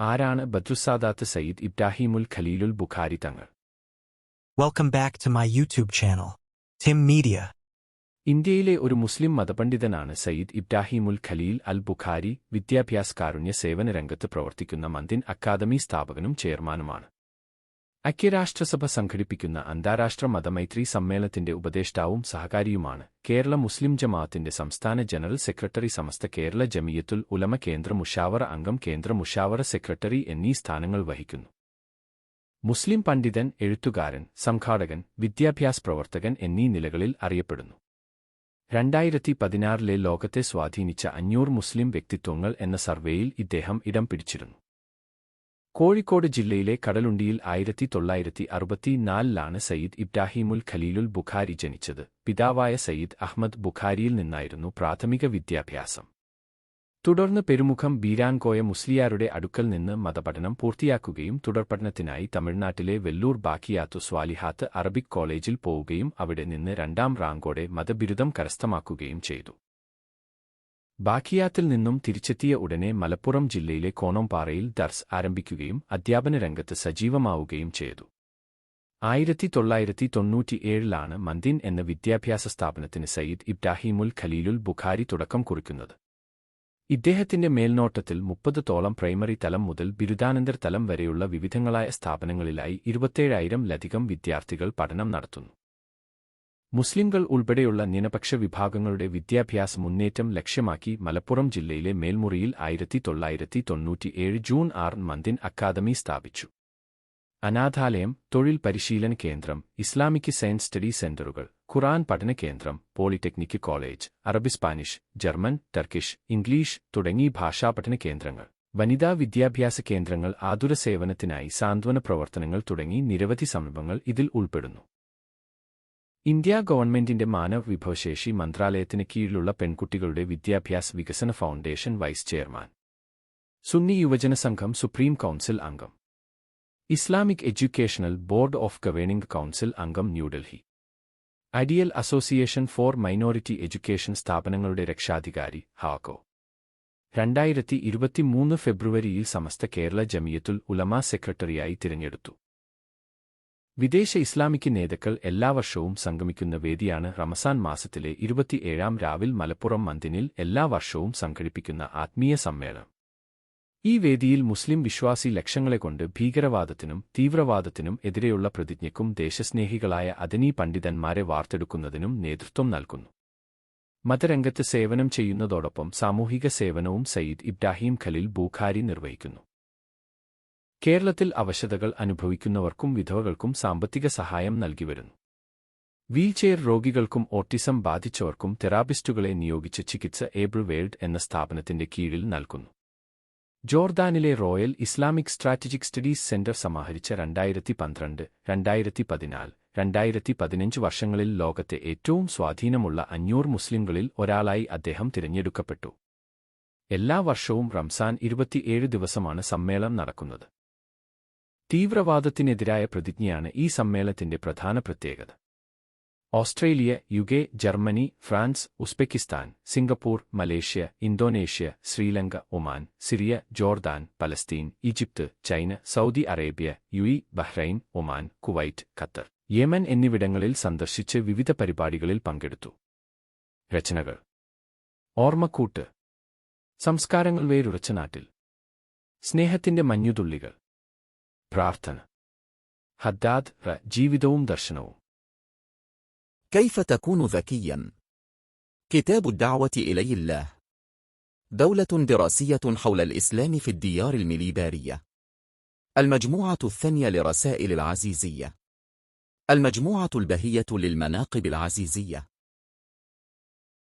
ആരാണ് ബദ്രുസാദാത്ത് Sayyid Ibrahimul Khalilul Bukhari Thangal? Welcome back to my YouTube channel team media ഇന്ത്യയിലെ ഒരു മുസ്ലിം മതപണ്ഡിതനാണ് സയ്യിദ് ഇബ്രാഹിമുൽ ഖലീൽ അൽ ബുഖാരി വിദ്യാഭ്യാസ കാരുണ്യ സേവന രംഗത്ത് പ്രവർത്തിക്കുന്ന മന്ദിൻ അക്കാദമി സ്ഥാപകനും ചെയർമാനുമാണ്. ഐക്യരാഷ്ട്രസഭ സംഘടിപ്പിക്കുന്ന അന്താരാഷ്ട്ര മതമൈത്രി സമ്മേളനത്തിന്റെ ഉപദേഷ്ടാവും സഹകാരിയുമാണ് കേരള മുസ്ലിം ജമാഅത്തിന്റെ സംസ്ഥാന ജനറൽ സെക്രട്ടറി സമസ്ത കേരള ജമിയത്തുൽ ഉലമ കേന്ദ്ര മുഷാവറ അംഗം കേന്ദ്ര മുഷാവറ സെക്രട്ടറി എന്നീ സ്ഥാനങ്ങൾ വഹിക്കുന്നു. മുസ്ലിം പണ്ഡിതൻ എഴുത്തുകാരൻ സംഘാടകൻ വിദ്യാഭ്യാസ പ്രവർത്തകൻ എന്നീ നിലകളിൽ അറിയപ്പെടുന്നു. രണ്ടായിരത്തി പതിനാറിലെ ലോകത്തെ സ്വാധീനിച്ച അഞ്ഞൂറ് മുസ്ലിം വ്യക്തിത്വങ്ങൾ എന്ന സർവേയിൽ ഇദ്ദേഹം ഇടം പിടിച്ചിരുന്നു. കോഴിക്കോട് ജില്ലയിലെ കടലുണ്ടിയിൽ ആയിരത്തി തൊള്ളായിരത്തി അറുപത്തിനാലിലാണ് സയ്യിദ് ഇബ്രാഹിമുൽ ഖലീലുൽ ബുഖാരി ജനിച്ചത്. പിതാവായ സയ്യിദ് അഹ്മദ് ബുഖാരിയിൽ നിന്നായിരുന്നു പ്രാഥമിക വിദ്യാഭ്യാസം. തുടർന്ന് പെരുമുഖം ബീരാൻകോയ മുസ്ലിയാരുടെ അടുക്കൽ നിന്ന് മതപഠനം പൂർത്തിയാക്കുകയും തുടർപഠനത്തിനായി തമിഴ്നാട്ടിലെ വെല്ലൂർ ബാക്കിയാത്തു സ്വാലിഹാത്ത് അറബിക് കോളേജിൽ പോവുകയും അവിടെ നിന്ന് രണ്ടാം റാങ്കോടെ മതബിരുദം കരസ്ഥമാക്കുകയും ചെയ്തു. ബാക്കിയാത്തിൽ നിന്നും തിരിച്ചെത്തിയ ഉടനെ മലപ്പുറം ജില്ലയിലെ കോണോംപാറയിൽ ദർസ് ആരംഭിക്കുകയും അധ്യാപന രംഗത്ത് സജീവമാവുകയും ചെയ്തു. ആയിരത്തി തൊള്ളായിരത്തി തൊണ്ണൂറ്റിയേഴിലാണ് മന്ദിൻ എന്ന വിദ്യാഭ്യാസ സ്ഥാപനത്തിന് സയ്യിദ് ഇബ്രാഹിമുൽ ഖലീലുൽ ബുഖാരി തുടക്കം കുറിക്കുന്നത്. ഇദ്ദേഹത്തിന്റെ മേൽനോട്ടത്തിൽ മുപ്പത് തോളം പ്രൈമറി തലം മുതൽ ബിരുദാനന്തര തലം വരെയുള്ള വിവിധങ്ങളായ സ്ഥാപനങ്ങളിലായി ഇരുപത്തേഴായിരം ലധികം വിദ്യാർത്ഥികൾ പഠനം നടത്തുന്നു. മുസ്ലിംകൾ ഉൾപ്പെടെയുള്ള ന്യൂനപക്ഷ വിഭാഗങ്ങളുടെ വിദ്യാഭ്യാസ മുന്നേറ്റം ലക്ഷ്യമാക്കി മലപ്പുറം ജില്ലയിലെ മേൽമുറിയിൽ ആയിരത്തി തൊള്ളായിരത്തി തൊണ്ണൂറ്റിയേഴ് ജൂൺ ആറ് മന്ദിൻ അക്കാദമി സ്ഥാപിച്ചു. അനാഥാലയം തൊഴിൽ പരിശീലന കേന്ദ്രം ഇസ്ലാമിക് സയൻസ് സ്റ്റഡി സെന്ററുകൾ ഖുറാൻ പഠന കേന്ദ്രം പോളിടെക്നിക് കോളേജ് അറബി സ്പാനിഷ് ജർമ്മൻ ടർക്കിഷ് ഇംഗ്ലീഷ് തുടങ്ങി ഭാഷാപഠന കേന്ദ്രങ്ങൾ. വനിതാ വിദ്യാഭ്യാസ കേന്ദ്രങ്ങൾ ആതുര സേവനത്തിനായി സാന്ത്വന പ്രവർത്തനങ്ങൾ തുടങ്ങി നിരവധി സംരംഭങ്ങൾ ഇതിൽ ഉൾപ്പെടുന്നു. ഇന്ത്യ ഗവൺമെന്റിന്റെ മാനവ വിഭവശേഷി മന്ത്രാലയത്തിന് കീഴിലുള്ള പെൺകുട്ടികളുടെ വിദ്യാഭ്യാസ വികസന foundation vice chairman. Sunni Yuvajana Sangham supreme council അംഗം. Islamic educational board of governing council അംഗം New Delhi. Ideal association for minority education സ്ഥാപനങ്ങളുടെ രക്ഷാധികാരി ഹാക്കോ രണ്ടായിരത്തി ഇരുപത്തിമൂന്ന് ഫെബ്രുവരിയിൽ സമസ്ത കേരള ജമിയത്തുൽ ഉലമ സെക്രട്ടറിയായി തിരഞ്ഞെടുത്തു. വിദേശ ഇസ്ലാമിക് നേതാക്കൾ എല്ലാ വർഷവും സംഗമിക്കുന്ന വേദിയാണ് റമസാൻ മാസത്തിലെ ഇരുപത്തിയേഴാം രാവിൽ മലപ്പുറം മന്ദിനിൽ എല്ലാ വർഷവും സംഘടിപ്പിക്കുന്ന ആത്മീയ സമ്മേളനം. ഈ വേദിയിൽ മുസ്ലിം വിശ്വാസി ലക്ഷങ്ങളെക്കൊണ്ട് ഭീകരവാദത്തിനും തീവ്രവാദത്തിനും എതിരെയുള്ള പ്രതിജ്ഞയ്ക്കും ദേശസ്നേഹികളായ അദനീ പണ്ഡിതന്മാരെ വാർത്തെടുക്കുന്നതിനും നേതൃത്വം നൽകുന്നു. മതരംഗത്ത് സേവനം ചെയ്യുന്നതോടൊപ്പം സാമൂഹിക സേവനവും സയ്യിദ് ഇബ്രാഹിം ഖലീൽ ബൂഖാരി നിർവഹിക്കുന്നു. കേരളത്തിൽ അവശതകൾ അനുഭവിക്കുന്നവർക്കും വിധവകൾക്കും സാമ്പത്തിക സഹായം നൽകിവരുന്നു വീൽചെയർ രോഗികൾക്കും ഓട്ടിസം ബാധിച്ചവർക്കും തെറാപ്പിസ്റ്റുകളെ നിയോഗിച്ച് ചികിത്സ ഏബിൾ വേൾഡ് എന്ന സ്ഥാപനത്തിന്റെ കീഴിൽ നൽകുന്നു. ജോർദാനിലെ Royal Islamic Strategic Studies Centre സമാഹരിച്ച രണ്ടായിരത്തി പന്ത്രണ്ട് രണ്ടായിരത്തി പതിനാല് രണ്ടായിരത്തി പതിനഞ്ച് വർഷങ്ങളിൽ ലോകത്തെ ഏറ്റവും സ്വാധീനമുള്ള അഞ്ഞൂറ് മുസ്ലിംകളിൽ ഒരാളായി അദ്ദേഹം തിരഞ്ഞെടുക്കപ്പെട്ടു. എല്ലാ വർഷവും റംസാൻ ഇരുപത്തിയേഴ് ദിവസമാണ് സമ്മേളനം നടക്കുന്നത്. തീവ്രവാദത്തിനെതിരായ പ്രതിജ്ഞയാണ് ഈ സമ്മേളനത്തിന്റെ പ്രധാന പ്രത്യേകത. Australia UK Germany France Uzbekistan Singapore Malaysia Indonesia Sri Lanka Oman Syria Jordan Palestine Egypt China Saudi Arabia UAE Bahrain Oman Kuwait Qatar Yemen എന്നിവിടങ്ങളിൽ സന്ദർശിച്ച് വിവിധ പരിപാടികളിൽ പങ്കെടുത്തു. രചനകൾ. ഓർമ്മക്കൂട്ട്. സംസ്കാരങ്ങൾ വേരുറച്ച നാട്ടിൽ. സ്നേഹത്തിന്റെ മഞ്ഞുതുള്ളികൾ. പ്രാർത്ഥന ഹദ്ദാദ് റ ജീവിതവും ദർശനവും كيف تكون ذكيا؟ كتاب الدعوة إلي الله دولة دراسية حول الإسلام في الديار المليبارية المجموعة الثانية لرسائل العزيزية المجموعة البهية للمناقب العزيزية